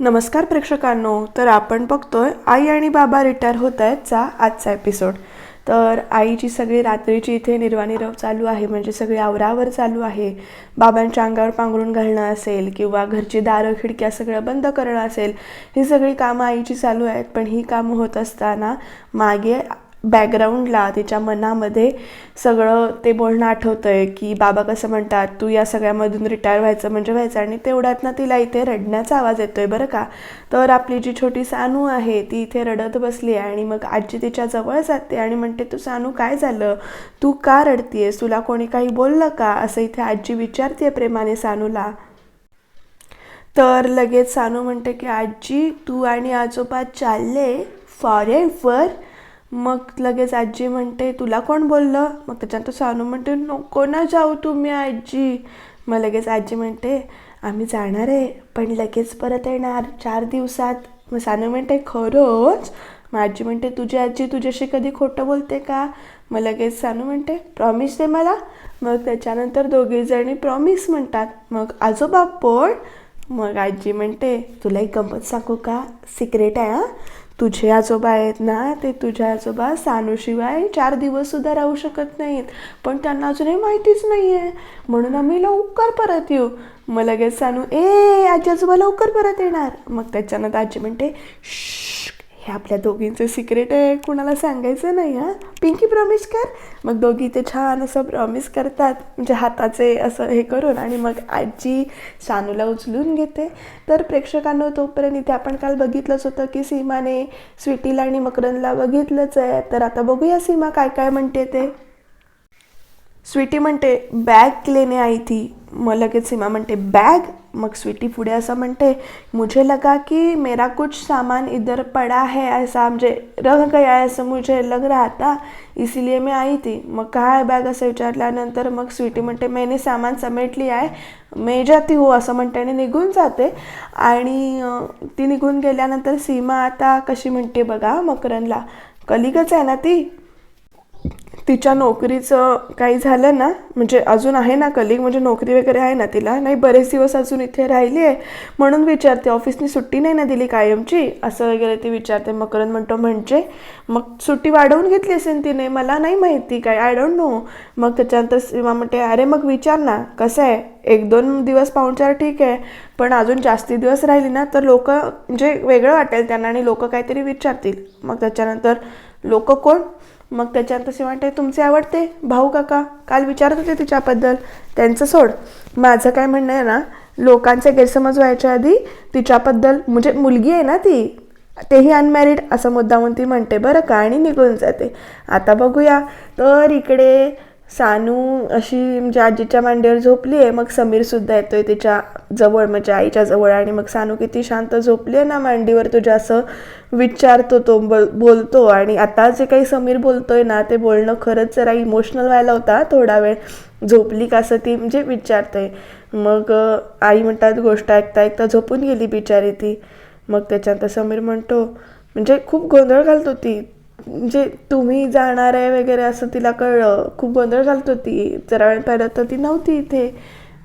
नमस्कार प्रेक्षकांनो तर आपण बघतोय आई आणि बाबा रिटायर होत आहेतचा आजचा एपिसोड तर आईची सगळी रात्रीची इथे निर्वाणीरव चालू आहे म्हणजे सगळी आवरावर चालू आहे. बाबांच्या अंगावर पांघरून घालणं असेल किंवा घरची दारं खिडक्या सगळं बंद करणं असेल ही सगळी कामं आईची चालू आहेत. पण ही कामं होत असताना मागे बॅकग्राऊंडला तिच्या मनामध्ये सगळं ते बोलणं आठवतं आहे की बाबा कसं म्हणतात तू या सगळ्यामधून रिटायर व्हायचं म्हणजे व्हायचं. आणि तेवढ्यात ना तिला इथे रडण्याचा आवाज येतो आहे बरं का. तर आपली जी छोटी सानू आहे ती इथे रडत बसली आहे आणि मग आजी तिच्या जवळ जाते आणि म्हणते तू सानू काय झालं? तू का रडतीयस? तुला कोणी काही बोललं का? असं इथे आजी विचारते प्रेमाने सानूला. तर लगेच सानू म्हणते की आजी तू आणि आजोबा चालले फॉर एव्हर मग लगेच आजी म्हणते तुला कोण बोललं? मग त्याच्यानंतर सानू म्हणते नको ना जाऊ तुम्ही आजी. मग लगेच आजी म्हणते आम्ही जाणार आहे पण लगेच परत येणार चार दिवसात. मग सानू म्हणते खरंच? मग आजी म्हणते तुझी आजी तुझ्याशी कधी खोटं बोलते का? मग लगेच सानू म्हणते प्रॉमिस दे मला. मग त्याच्यानंतर दोघीजणी प्रॉमिस म्हणतात. मग आजोबा पण मग आजी म्हणते तुला एक गंमत सांगू का? सिक्रेट आहे हां? तुझे आजोबा आहेत ना ते तुझ्या आजोबा सानूशिवाय चार दिवससुद्धा राहू शकत नाहीत. पण त्यांना अजूनही माहितीच नाही आहे म्हणून आम्ही लवकर परत येऊ. मग लगेच सानू ए आजी आजोबा लवकर परत येणार. मग त्याच्यानंतर आजी म्हणते श हे आपल्या दोघींचं सिक्रेट आहे कुणाला सांगायचं नाही हां? पिंकी प्रॉमिस कर. मग दोघी ते छान असं प्रॉमिस करतात. म्हणजे हाताचे असं हे करून आणि मग आजी सानूला उचलून घेते. तर प्रेक्षकांनो तोपर्यंत इथे आपण काल बघितलंच होतं की सीमाने स्वीटीला आणि मकरनला बघितलंच आहे. तर आता बघूया सीमा काय काय म्हणते ते. स्वीटी म्हणते बॅग लेने आई थी मग लगेच सीमा म्हणते बॅग मग स्वीटी पुढे असं म्हणते मुझे लगा की मेरा कुछ सामान इधर पड़ा है ऐसा म्हणजे रह गया है असं मुझे लग रहा था इसीलिए मैं आई थी। मग काय बॅग असं विचारल्यानंतर मग स्वीटी म्हणते मैंने सामान समेटली आहे मैं जाती हो असं म्हणते आणि निघून जाते. आणि ती निघून गेल्यानंतर सीमा आता कशी म्हणते बघा मकरनला कलिगच आहे ना ती? तिच्या नोकरीचं काही झालं ना म्हणजे अजून आहे ना कलिग म्हणजे नोकरी वगैरे आहे ना तिला? नाही बरेच दिवस अजून इथे राहिली आहे. म्हणून विचारते ऑफिसनी सुट्टी नाही ना दिली कायमची? असं वगैरे ती विचारते. मकरंद म्हणतो म्हणजे? मग सुट्टी वाढवून घेतली असेल तिने? मला नाही माहिती काय आय डोंट नो मग त्याच्यानंतर सीमा म्हणते अरे मग विचार ना कसं आहे? एक दोन दिवस पाहुणचार ठीक आहे. पण अजून जास्ती दिवस राहिली ना तर लोक म्हणजे वेगळं वाटेल त्यांना आणि लोक काहीतरी विचारतील. मग त्याच्यानंतर लोक कोण? मग त्याच्यानंतर तसे म्हणते तुमचे आवडते? भाऊ काका? काल विचारत होते तिच्याबद्दल. त्यांचं सोड. माझं काय म्हणणं आहे ना लोकांचे गैरसमज व्हायच्या आधी तिच्याबद्दल म्हणजे मुलगी आहे ना ती तेही अनमॅरिड असं मुद्दामून ती म्हणते बरं का? आणि निघून जाते. आता बघूया. तर इकडे सानू अशी म्हणजे आजीच्या मांडीवर झोपली आहे मग समीरसुद्धा येतोय तिच्या जवळ म्हणजे आईच्या जवळ. आणि मग सानू किती शांत झोपली आहे ना मांडीवर तुझ्या असं विचारतो तो बोल बोलतो. आणि आता जे काही समीर बोलतोय ना ते बोलणं खरंच जरा इमोशनल व्हायला होता थोडा वेळ झोपली का असं ती म्हणजे विचारते मग आई म्हणतात गोष्ट ऐकता ऐकता झोपून गेली बिचारी ती. मग त्याच्यानंतर समीर म्हणतो म्हणजे खूप गोंधळ घालतो ती म्हणजे तुम्ही जाणार आहे वगैरे असं तिला कळलं. खूप गोंधळ घालत होती. जरा वेळ पहिलं तर ती नव्हती इथे.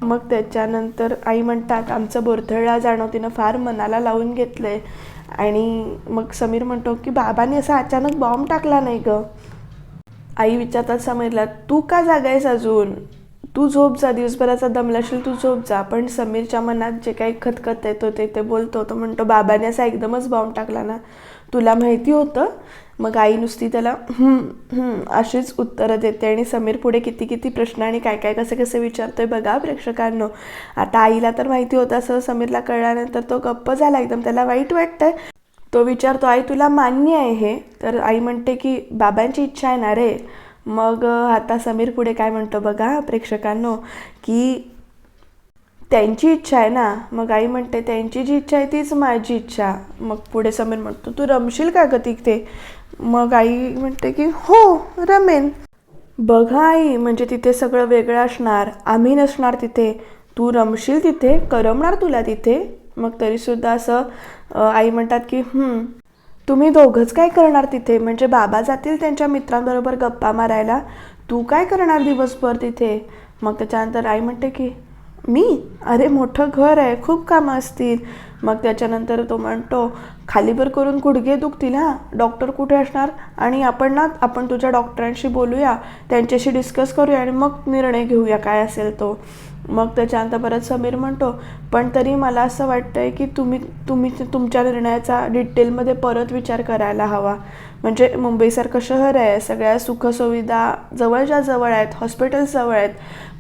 मग त्याच्यानंतर आई म्हणतात आमचं बोरथळला जाणं तिनं फार मनाला लावून घेतलंय. आणि मग समीर म्हणतो की बाबांनी असा अचानक बॉम्ब टाकला नाही ग. आई विचारतात समीरला तू का जागा आहेस अजून? तू झोप जा दिवसभराचा दमलाशील तू झोप जा. पण समीरच्या मनात जे काही खतखत येतो ते ते बोलतो. तो म्हणतो बाबाने असा एकदमच बॉम्ब टाकला ना. तुला माहिती होतं? मग आई नुसती त्याला अशीच उत्तरं देते आणि समीर पुढे किती किती प्रश्न आणि काय काय कसे कसे विचारतोय बघा प्रेक्षकांनो. आता आईला तर माहिती होतं असं समीरला कळल्यानंतर तो गप्प झाला. एकदम त्याला वाईट वाटतंय. तो विचारतो आई तुला मान्य आहे हे? तर आई म्हणते की बाबांची इच्छा आहे ना रे. मग आता समीर पुढे काय म्हणतो बघा प्रेक्षकांनो की त्यांची इच्छा आहे ना मग आई म्हणते त्यांची जी इच्छा आहे तीच माझी इच्छा. मग पुढे समीर म्हणतो तू रमशील का ग तिथे? मग आई म्हणते की हो रमेन. बघा आई म्हणजे तिथे सगळं वेगळं असणार आम्ही नसणार तिथे. तू रमशील तिथे करमणार तुला तिथे. मग तरीसुद्धा असं आई म्हणतात की तुम्ही दोघंच काय करणार तिथे? म्हणजे बाबा जातील त्यांच्या मित्रांबरोबर गप्पा मारायला. तू काय करणार दिवसभर तिथे? मग त्याच्यानंतर आई म्हणते की मी? अरे मोठं घर आहे खूप कामं असतील. मग त्याच्यानंतर तो म्हणतो खालीवर करून गुडघे दुखतील हां? डॉक्टर कुठे असणार? आणि आपण ना आपण तुझ्या डॉक्टरांशी बोलूया त्यांच्याशी डिस्कस करूया आणि मग निर्णय घेऊया काय असेल तो. मग त्याच्यानंतर परत समीर म्हणतो पण तरी मला असं वाटतंय की तुम्ही तुम्ही तुमच्या निर्णयाचा डिटेलमध्ये परत विचार करायला हवा. म्हणजे मुंबईसारखं शहर आहे सगळ्या सुखसुविधा जवळच्या जवळ आहेत हॉस्पिटल्स जवळ आहेत.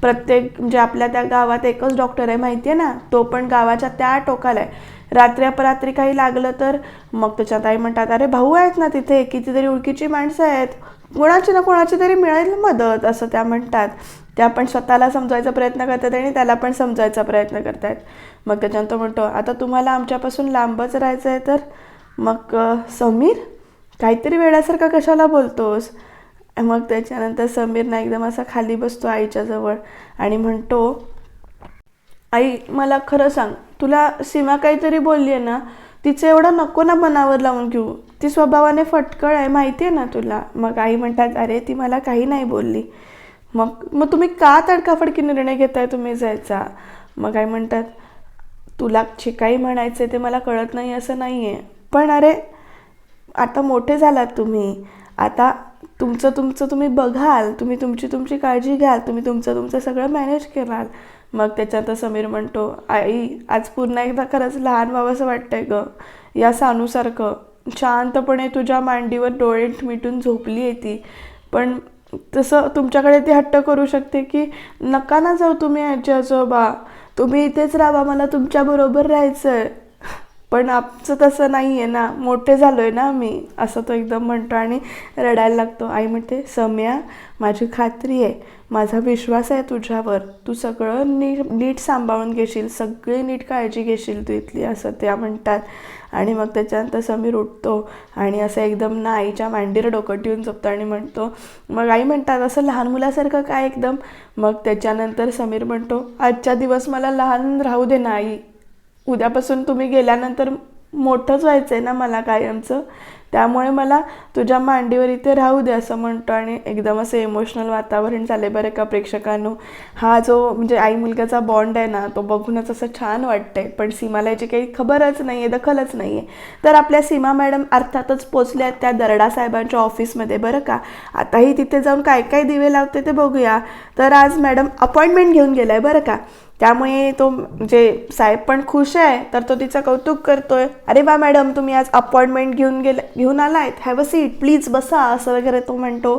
प्रत्येक म्हणजे आपल्या त्या गावात एकच डॉक्टर आहे माहिती आहे ना? तो पण गावाच्या त्या टोकाला आहे. रात्री अपरात्री काही लागलं तर मग त्याच्यात आई म्हणतात अरे भाऊ आहेत ना तिथे कितीतरी ओळखीची माणसं आहेत. कोणाची ना कोणाची तरी मिळेल मदत असं त्या म्हणतात. त्या पण स्वतःला समजायचा प्रयत्न करतात आणि त्याला पण समजायचा प्रयत्न करतायत मग त्याच्यानंतर म्हणतो आता तुम्हाला आमच्यापासून लांबच राहायचं आहे तर मग समीर काहीतरी वेळासारखा कशाला बोलतोस? मग त्याच्यानंतर समीर ना एकदम असा खाली बसतो आईच्या जवळ आणि म्हणतो आई मला खरं सांग तुला सीमा काहीतरी बोलली आहे ना तिचं एवढं नको ना मनावर लावून घेऊ. ती स्वभावाने फटकळ आहे माहिती आहे ना तुला? मग आई म्हणतात अरे ती मला काही नाही बोलली. मग मग तुम्ही का तडकाफडकी निर्णय घेताय तुम्ही जायचा? मग काय म्हणतात तुला जे काही म्हणायचं ते मला कळत नाही असं नाही आहे पण अरे आता मोठे झालात तुम्ही. आता तुमचं तुमचं तुम्ही बघाल तुम्ही तुमची तुमची काळजी घ्याल तुम्ही तुमचं तुमचं सगळं मॅनेज कराल. मग त्याच्यात समीर म्हणतो आई आज पुन्हा एकदा खरंच लहान व्हावंसं वाटतंय ग. या सानूसारखं शांतपणे तुझ्या मांडीवर डोळे मिटून झोपली आहे ती. पण तसं तुमच्याकडे ती हट्ट करू शकते की नका ना जाऊ तुम्ही आजी आजोबा. तुम्ही इथेच राहा मला तुमच्याबरोबर राहायचं आहे पण आमचं तसं नाही आहे ना. मोठे झालो आहे ना आम्ही असं तो एकदम म्हणतो आणि रडायला लागतो. आई म्हणते सम्या माझी खात्री आहे. माझा विश्वास आहे तुझ्यावर. तू सगळं नीट नीट सांभाळून घेशील सगळी नीट काळजी घेशील तू इथली असं त्या म्हणतात. आणि मग त्याच्यानंतर समीर उठतो आणि असं एकदम ना आईच्या मांडीवर डोकं ठेवून झोपतो आणि म्हणतो मग आई म्हणतात असं लहान मुलासारखं काय एकदम? मग त्याच्यानंतर समीर म्हणतो आजच्या दिवस मला लहान राहू दे ना आई. उद्यापासून तुम्ही गेल्यानंतर मोठंच व्हायचं आहे ना मला कायमचं? त्यामुळे मला तुझ्या मांडीवर इथे राहू दे असं म्हणतो आणि एकदम असं इमोशनल वातावरण झालं बरं का प्रेक्षकांनो. हा जो म्हणजे आई मुलग्याचा बॉन्ड आहे ना तो बघूनच असं छान वाटतंय. पण सीमाला याची काही खबरच नाही आहे दखलच नाही आहे तर आपल्या सीमा मॅडम अर्थातच पोचल्या आहेत त्या दरडा साहेबांच्या ऑफिसमध्ये बरं का? आताही तिथे जाऊन काय काय दिवे लावते ते बघूया. तर आज मॅडम अपॉइंटमेंट घेऊन गेलाय बरं का? त्यामुळे तो म्हणजे साहेब पण खुश आहे तर तो तिचं कौतुक करतोय. अरे वा मॅडम तुम्ही आज अपॉइंटमेंट घेऊन गेले घेऊन आलायत. हॅव अ सीट प्लीज बसा असं वगैरे तो म्हणतो.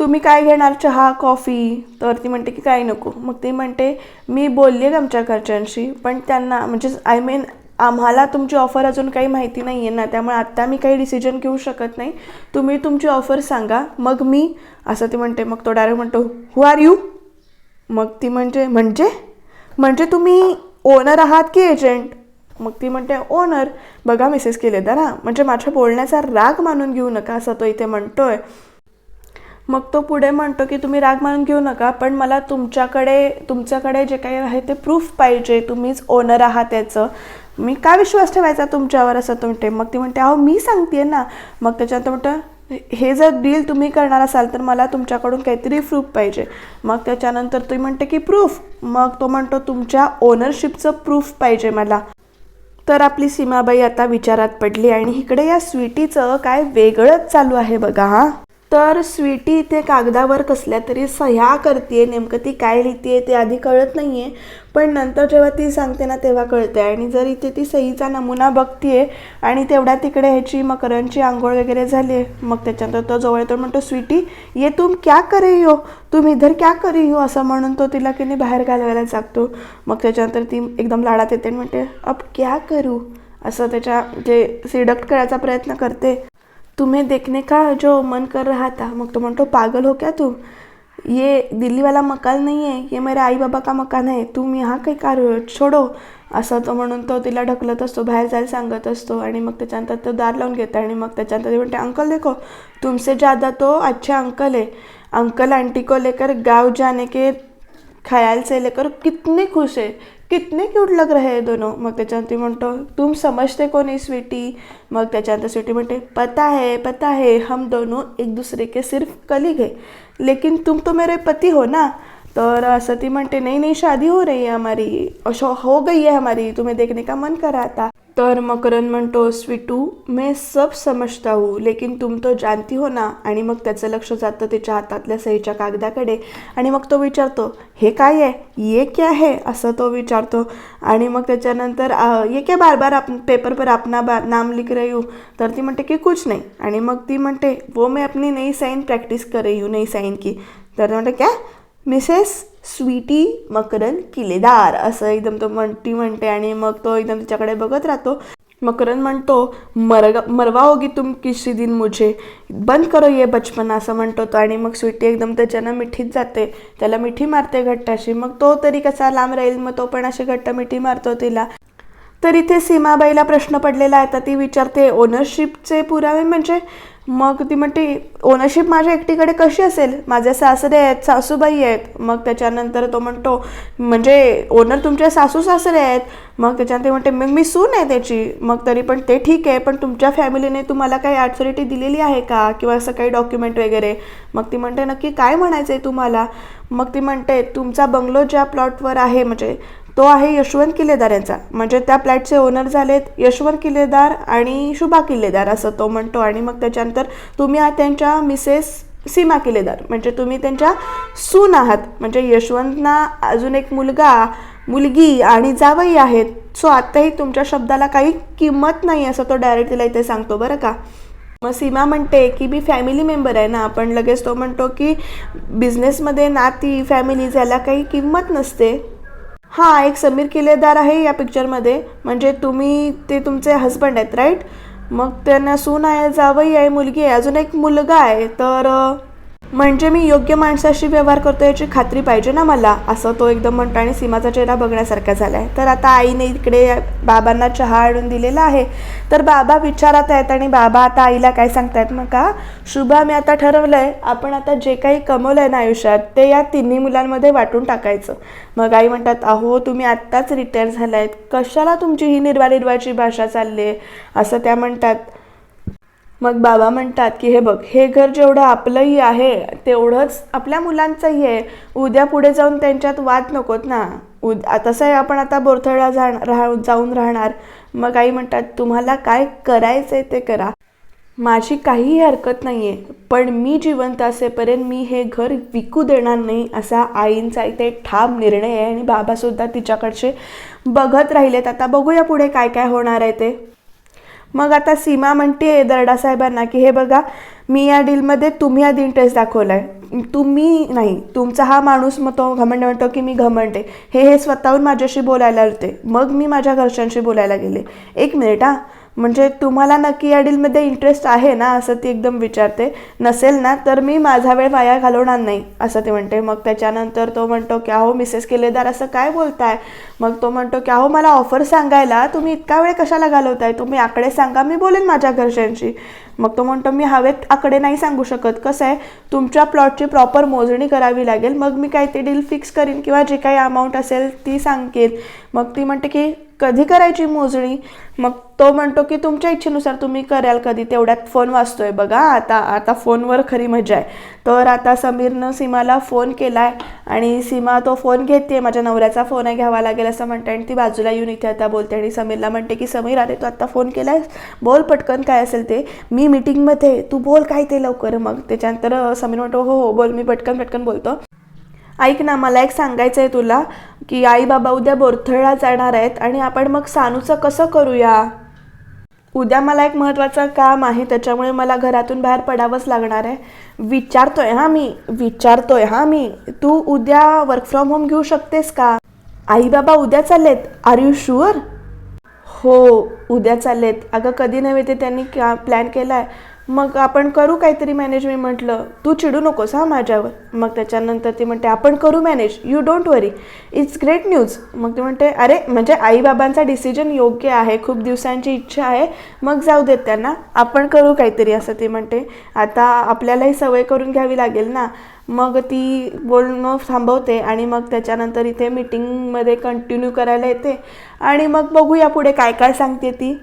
तुम्ही काय घेणार? चहा कॉफी? तर ती म्हणते की काय नको. मग ती म्हणते मी बोलली आहे आमच्या घरच्यांशी पण त्यांना म्हणजे आय मीन आम्हाला तुमची ऑफर अजून काही माहिती नाही आहे ना त्यामुळे आत्ता मी काही डिसिजन घेऊ शकत नाही. तुम्ही तुमची ऑफर सांगा. मग मी असं ती म्हणते. मग तो डायरेक्ट म्हणतो हु आर यू मग ती म्हणजे म्हणजे? म्हणजे तुम्ही ओनर आहात की एजंट मग ती म्हणते ओनर बघा मिसेस केलेदार हा म्हणजे माझ्या बोलण्याचा राग मानून घेऊ नका असं तो इथे म्हणतोय. मग तो पुढे म्हणतो की तुम्ही राग मानून घेऊ नका पण मला तुमच्याकडे तुमच्याकडे जे काही आहे ते प्रूफ पाहिजे. तुम्हीच ओनर आहात त्याचं मी का विश्वास ठेवायचा तुमच्यावर? असं तो म्हणते. मग ती म्हणते अहो मी सांगते ना. मग त्याच्यानंतर म्हणतं हे जर डील तुम्ही करणार असाल तर मला तुमच्याकडून काहीतरी प्रूफ पाहिजे. मग त्याच्यानंतर तुम्ही म्हणते की प्रूफ मग तो म्हणतो तुमच्या ओनरशिपचं प्रूफ पाहिजे मला. तर आपली सीमाबाई आता विचारात पडली आणि इकडे या स्वीटीचं काय वेगळंच चालू आहे बघा हां. तर स्वीटी इथे कागदावर कसल्या तरी सह्या करते नेमकं ती काय लिहिते ते आधी कळत नाही आहे पण नंतर जेव्हा ती सांगते ना तेव्हा कळते आणि जर इथे ती सहीचा नमुना बघतीये आणि तेवढ्या तिकडे ह्याची मकरांची आंघोळ वगैरे झाली आहे मग त्याच्यानंतर तो जवळ येतो म्हणतो स्वीटी ये तुम क्या करे हो? तुम इधर क्या कर हो? असं म्हणून तो तिला की नाही बाहेर घालवायला जागतो. मग त्याच्यानंतर ती एकदम लाडात येते आणि म्हणते अब क्या करू? असं त्याच्या जे सिडक्ट करायचा प्रयत्न करते. तुम्हें देखने का जो मन कर रहा था? मग तो म्हणतो पागल हो क्या तुम? ये दिल्ली वाला मकान नहीं है ये मेरे आई बाबा का मकान है तुम यहाँ काही कार छोडो. असं तो म्हणून तो तिला ढकलत असतो बाहेर जायला सांगत असतो आणि मग त्याच्यानंतर तो दार लावून घेतो आणि मग त्याच्यानंतर ते म्हणते अंकल देखो तुमसे ज़्यादा तो अच्छा अंकल है। अंकल आंटी को लेकर गाव जाने के ख्याल से लेकर कितने खुश है। कितने क्यूट लग रहे हैं दोनों मग त्याच्यानंतर ती म्हणतो तुम समझते को नहीं स्वीटी? मग त्याच्यानंतर स्वीटी म्हणते पता है पता है, हम दोनों एक दूसरे के सिर्फ़ कलीग है। लेकिन तुम तो मेरे पति हो ना? तर असं ती म्हणते नाही नाही, शादी हो रही है हमारी हो गई है हमारी, तुम्हें देखने का मन कर रहा था। तर मकरन म्हणतो स्वीटू. मे सब समजता हूँ लेकिन तुम तो जानती हो ना? आणि मग त्याचं लक्ष जातं त्याच्या हातातल्या सहीच्या कागदाकडे. आणि मग तो विचारतो हे काय आहे? ये क्या है? असं तो विचारतो. आणि मग त्याच्यानंतर ये क्या बार बार आप पेपर पर आपना बा नाम लिख रही हूँ? तर ती म्हणते की कुछ नाही. आणि मग ती म्हणते वो मैं अपनी नई साईन प्रॅक्टिस कर रही हूँ नई साईन की. तर म्हणते क्या? मिसेस? स्वीटी मकरन किलेदार असं एकदम तो म्हणती म्हणते आणि मग तो एकदम तिच्याकडे बघत राहतो. मकरन म्हणतो मरगा मरवा होगी तुम किसी दिन मुझे. बंद करो ये बचपन असं म्हणतो तो आणि मग स्वीटी एकदम त्याच्यानं मिठीत जाते. त्याला मिठी मारते घट्टाशी. मग तो तरी कसा लांब राहील? मग तो पण अशी घट्ट मिठी मारतो तिला. तर इथे सीमाबाईला प्रश्न पडलेला आहे. तर ती विचारते ओनरशिपचे पुरावे म्हणजे मग ती म्हणते ओनरशिप माझ्या एकटीकडे कशी असेल? माझे सासरे आहेत सासूबाई आहेत. मग त्याच्यानंतर तो म्हणतो म्हणजे ओनर तुमचे सासू सासरे आहेत. मग त्याच्यानंतर म्हणते मग मी सून आहे त्याची. मग तरी पण ते ठीक आहे पण तुमच्या फॅमिलीने तुम्हाला काही ॲथॉरिटी दिलेली आहे का? किंवा असं काही डॉक्युमेंट वगैरे? मग ती म्हणते नक्की काय म्हणायचं आहे तुम्हाला? मग ती म्हणते तुमचा बंगलो ज्या प्लॉटवर आहे म्हणजे तो आहे यशवंत किल्लेदार यांचा म्हणजे त्या फ्लॅटचे ओनर झालेत यशवंत किल्लेदार आणि शुभा किल्लेदार असं तो म्हणतो. आणि मग त्याच्यानंतर तुम्ही आहात त्यांच्या मिसेस सीमा किल्लेदार. म्हणजे तुम्ही त्यांच्या सून आहात. म्हणजे यशवंतना अजून एक मुलगा मुलगी आणि जावई आहेत. सो आत्ताही तुमच्या शब्दाला काही किंमत नाही असं तो डायरेक्ट तिला इथे सांगतो बरं का. मग सीमा म्हणते की मी फॅमिली मेंबर आहे ना. पण लगेच तो म्हणतो की बिझनेसमध्ये नाती फॅमिली ज्याला काही किंमत नसते. हां एक समीर किल्लेदार आहे या पिक्चरमध्ये म्हणजे तुम्ही ते तुमचे हस्बंड आहेत राईट मग त्यांना सून आहे जावई आहे मुलगी आहे. अजून एक मुलगा आहे तर म्हणजे मी योग्य माणसाशी व्यवहार करतो याची खात्री पाहिजे ना मला? असं तो एकदम म्हणतो आणि सीमाचा चेहरा बघण्यासारखा झाला आहे तर आता आईने इकडे बाबांना चहा आणून दिलेला आहे. तर बाबा विचारात आहेत आणि बाबा आता आईला काय सांगतायत मग का शुभा मी आता ठरवलं आहे आपण आता जे काही कमवलं आहे ना आयुष्यात ते या तिन्ही मुलांमध्ये वाटून टाकायचं. मग आई म्हणतात अहो तुम्ही आत्ताच रिटायर झाला आहेत कशाला तुमची ही निर्वा निर्वाची भाषा चालली आहे असं त्या म्हणतात. मग बाबा म्हणतात की हे बघ हे घर जेवढं आपलंही आहे तेवढंच आपल्या मुलांचंही आहे. उद्या पुढे जाऊन त्यांच्यात वाद नकोत ना. उद तसं आहे आपण आता बोरथळा जाण राह जाऊन राहणार. मग आई म्हणतात तुम्हाला काय करायचं आहे ते करा. माझी काहीही हरकत नाही आहे पण मी जिवंत असेपर्यंत मी हे घर विकू देणार नाही असा आईंचा इथे ठाम निर्णय आहे. आणि बाबासुद्धा तिच्याकडचे बघत राहिलेत. आता बघूया पुढे काय काय होणार आहे ते. मग आता सीमा म्हणते दरडा साहेबांना की हे बघा मी या डीलमध्ये तुम्ही आधी इंटरेस्ट दाखवला आहे तुम्ही नाही तुमचा हा माणूस मग तो घमंड म्हणतो की मी घमंड आहे. हे हे स्वतःहून माझ्याशी बोलायला होते मग मी माझ्या घरच्यांशी बोलायला गेले. एक मिनिट हां. म्हणजे तुम्हाला नक्की या डीलमध्ये इंटरेस्ट आहे ना असं ती एकदम विचारते. नसेल ना तर मी माझा वेळ वाया घालवणार नाही असं ते म्हणते. मग त्याच्यानंतर तो म्हणतो की अहो मिसेस केलेदार असं काय बोलताय? मग तो म्हणतो की अहो मला ऑफर सांगायला तुम्ही इतका वेळ कशाला घालवताय? तुम्ही आकडे सांगा मी बोलेन माझ्या घरच्यांशी. मग तो म्हणतो मी हवेत आकडे नाही सांगू शकत. कसं आहे? तुमच्या प्लॉटची प्रॉपर मोजणी करावी लागेल. मग मी काय ते डील फिक्स करीन किंवा जे काही अमाऊंट असेल ती सांगेन. मग ती म्हणते की कधी करायची मोजणी? मग तो म्हणतो की तुमच्या इच्छेनुसार तुम्ही कराल कधी. तेवढ्यात फोन वाचतोय बघा. आता आता फोनवर खरी मजा आहे. तर आता समीरनं सीमाला फोन केलाय आणि सीमा तो फोन घेते माझ्या नवऱ्याचा फोन आहे घ्यावा लागेल असं म्हणते आणि ती बाजूला येऊन इथे आता बोलते आणि समीरला म्हणते की समीर अरे तू आत्ता फोन केलाय बोल पटकन काय असेल ते. मी मीटिंगमध्ये तू बोल काय ते लवकर. मग त्याच्यानंतर समीर म्हणतो हो हो बोल. मी पटकन पटकन बोलतो. ऐक ना मला एक सांगायचं आहे तुला की आई बाबा उद्या बोरथळला जाणार आहेत आणि आपण मग सानूचं कसं करूया? उद्या मला एक महत्त्वाचं काम आहे त्याच्यामुळे मला घरातून बाहेर पडावंच लागणार आहे. विचारतोय हां मी विचारतोय हां मी. तू उद्या वर्क फ्रॉम होम घेऊ शकतेस का? आई बाबा उद्या चाललेत? आर यू शुअर हो उद्या चाललेत. अगं कधी नव्हे ते त्यांनी का प्लॅन केला आहे मग आपण करू काहीतरी मॅनेज मी म्हटलं तू चिडू नकोस हा माझ्यावर. मग त्याच्यानंतर ती म्हणते आपण करू manage you don't worry it's great news मग ती म्हणते अरे म्हणजे आईबाबांचा डिसिजन योग्य आहे खूप दिवसांची इच्छा आहे मग जाऊ देत त्यांना आपण करू काहीतरी असं ती म्हणते. आता आपल्यालाही सवय करून घ्यावी लागेल ना. मग ती बोलणं थांबवते आणि मग त्याच्यानंतर इथे मीटिंगमध्ये कंटिन्यू करायला येते. आणि मग बघूया पुढे काय काय सांगते ती.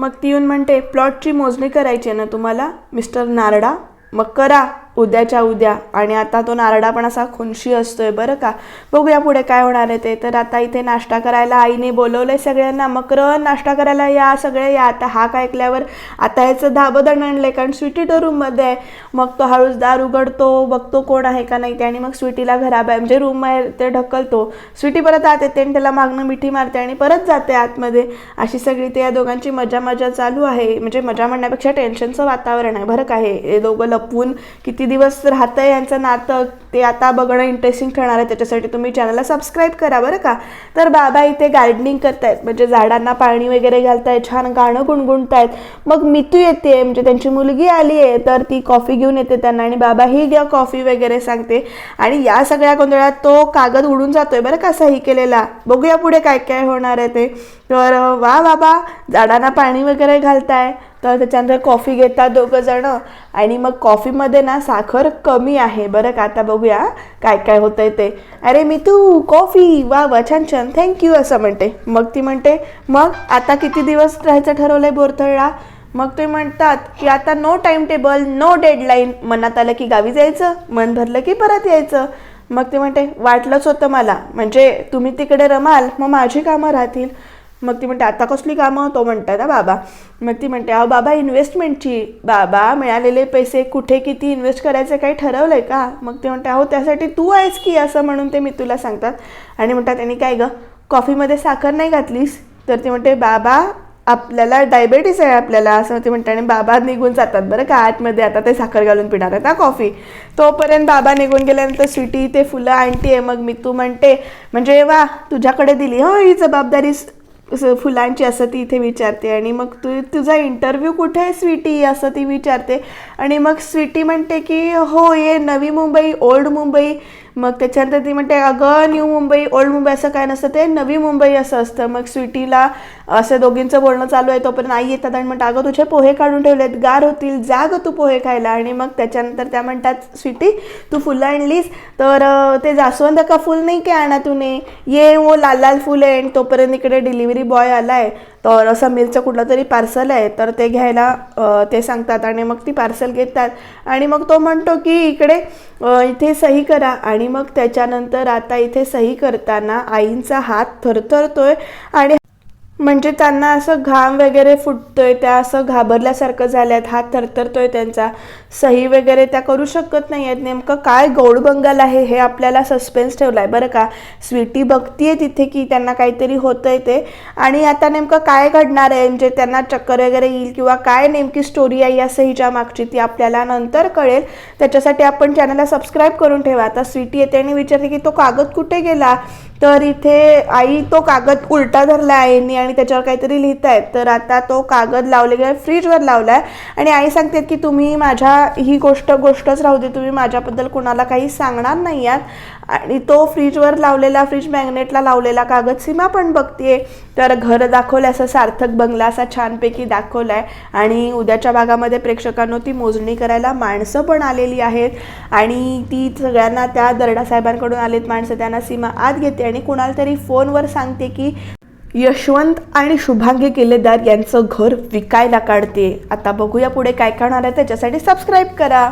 मग ती येऊन म्हणते प्लॉटची मोजणी करायची आहे ना तुम्हाला मिस्टर नारडा? मग करा. उद्याच्या उद्या. आणि आता तो नारडा पण असा खुनशी असतोय बरं का. बघूया पुढे काय होणार आहे ते. तर आता इथे नाश्ता करायला आईने बोलवलंय सगळ्यांना. मकरन नाश्ता करायला या सगळे या. आता हाक ऐकल्यावर आता ह्याचं धाबदण आणलंय कारण स्वीटी तर रूममध्ये आहे. मग तो हळूच दार उघडतो बघतो कोण आहे का नाही ते आणि मग स्वीटीला घराबाहेर म्हणजे रूम बाहेर ते ढकलतो. स्वीटी परत आत येते आणि त्याला मागणं मिठी मारते आणि परत जाते आतमध्ये. अशी सगळी ते या दोघांची मजा मजा चालू आहे. म्हणजे मजा म्हणण्यापेक्षा टेन्शनचं वातावरण आहे बरं का हे दोघं लपवून किती दिवस राहतंय यांचं नातं ते आता बघणं इंटरेस्टिंग ठरणार आहे त्याच्यासाठी तुम्ही चॅनलला सबस्क्राईब करा बरं का. तर बाबा इथे गार्डनिंग करतायत म्हणजे झाडांना पाणी वगैरे घालतायत छान गाणं गुणगुणतायत. मग मितू येते म्हणजे त्यांची मुलगी आली आहे तर ती कॉफी घेऊन येते त्यांना आणि बाबा ही घ्या कॉफी वगैरे सांगते. आणि या सगळ्या गोंधळात तो कागद उडून जातोय बरं का सही केलेला. बघूया पुढे काय काय होणार आहे ते. तर वा बाबा झाडांना पाणी वगैरे घालताय. तर त्याच्यानंतर कॉफी घेतात दोघं जण. आणि मग कॉफीमध्ये ना साखर कमी आहे. बरं का? आता बघूया काय काय होतंय ते. अरे मी तू कॉफी वा वा छान छान. थँक्यू असं म्हणते. मग ती म्हणते मग आता किती दिवस राहायचं ठरवलंय बोरथळला? मग ते म्हणतात की आता no time table no deadline मनात आलं की गावी जायचं मन भरलं की परत यायचं. मग ते म्हणते वाटलंच होतं मला. म्हणजे तुम्ही तिकडे रमाल मग माझी कामं राहतील. मग ती म्हणते आता कसली कामं? तो म्हणतात ना बाबा. मग ती म्हणते अहो बाबा इन्व्हेस्टमेंटची बाबा मिळालेले पैसे कुठे किती इन्व्हेस्ट करायचं काही ठरवलं आहे का? मग ते म्हणते अहो त्यासाठी तू आहेस की असं म्हणून ते मी तुला सांगतात. आणि म्हणतात त्यांनी काय गं कॉफीमध्ये साखर नाही घातलीस? तर ती म्हणते बाबा आपल्याला डायबेटीस आहे आपल्याला. असं ते म्हणते आणि बाबा निघून जातात बरं का आतमध्ये आता ते साखर घालून पिणार आहेत ना कॉफी तोपर्यंत बाबा निघून गेल्यानंतर स्वीटी ते फुलं आणते मग मी तू म्हणते म्हणजे वा तुझ्याकडे दिली हो ही जबाबदारी फुलांची असं ती इथे विचारते आणि मग तू तुझा इंटरव्ह्यू कुठे आहे स्वीटी? असं ती विचारते. आणि मग स्वीटी म्हणते की हो ये नवी मुंबई ओल्ड मुंबई. मग त्याच्यानंतर ती म्हणते अगं न्यू मुंबई ओल्ड मुंबई असं काय नसतं ते नवी मुंबई असं असतं. मग स्वीटीला असं दोघींचं बोलणं चालू आहे तोपर्यंत आई येतात आणि म्हणतात अगं तुझे पोहे काढून ठेवलेत गार होतील जा गं तू पोहे खायला. आणि मग त्याच्यानंतर त्या म्हणतात स्वीटी तू फुलं आणलीस? तर ते जास्वंद का फुल नाही काय आणा तुने? ये वो लाल लाल फुल आहे. आणि तोपर्यंत इकडे डिलिव्हरी बॉय आला आहे तर समीरचं कुठलं तरी पार्सल आहे तर ते घ्यायला ते सांगतात आणि मग ती पार्सल घेतात. आणि मग तो म्हणतो की इकडे इथे सही करा. आणि मग त्याच्यानंतर आता इथे सही करताना आईंचा हात थरथरतोय आणि म्हणजे त्यांना असं घाम वगैरे फुटतोय त्या असं घाबरल्यासारखं झाल्यात हात थरथरतोय त्यांचा. सही वगैरे त्या करू शकत नाही आहेत. नेमकं काय गौडबंगाल आहे हे आपल्याला सस्पेन्स ठेवलाय बरं का? स्वीटी बघतीये तिथे की त्यांना काहीतरी होतंय ते. आणि आता नेमकं काय घडणार आहे? म्हणजे त्यांना चक्कर वगैरे येईल किंवा काय नेमकी स्टोरी आहे या सहीच्या मागची ती आपल्याला नंतर कळेल. त्याच्यासाठी आपण चॅनलला सबस्क्राईब करून ठेवा. आता स्वीटी येते आणि विचारते की तो कागद कुठे गेला? तर इथे आई तो कागद उलटा धरला आईने आणि त्याच्यावर काहीतरी लिहित आहेत तर आता तो कागद लावलेला फ्रीजवर लावला आहे आणि आई सांगते की तुम्ही माझ्या ही गोष्ट गोष्टच राहू दे तुम्ही माझ्याबद्दल कुणाला काही सांगणार नाही आहात. आणि तो फ्रीजवर लावलेला फ्रीज मॅग्नेटला लावलेला कागद सीमा पण बघतीये. तर घर दाखवलं असं सार्थक बंगला असा छानपैकी दाखवलाय. आणि उद्याच्या भागामध्ये प्रेक्षकांनो ती मोजणी करायला माणसं पण आलेली आहेत. आणि ती सगळ्यांना त्या दरडा साहेबांकडून आलेत माणसं त्यांना सीमा आत घेते आणि कुणाला तरी फोनवर सांगते की यशवंत आणि शुभांगी किल्लेदार यांचं घर विकायला काढते. आता बघूया पुढे काय करणार आहे. त्याच्यासाठी सबस्क्राईब करा.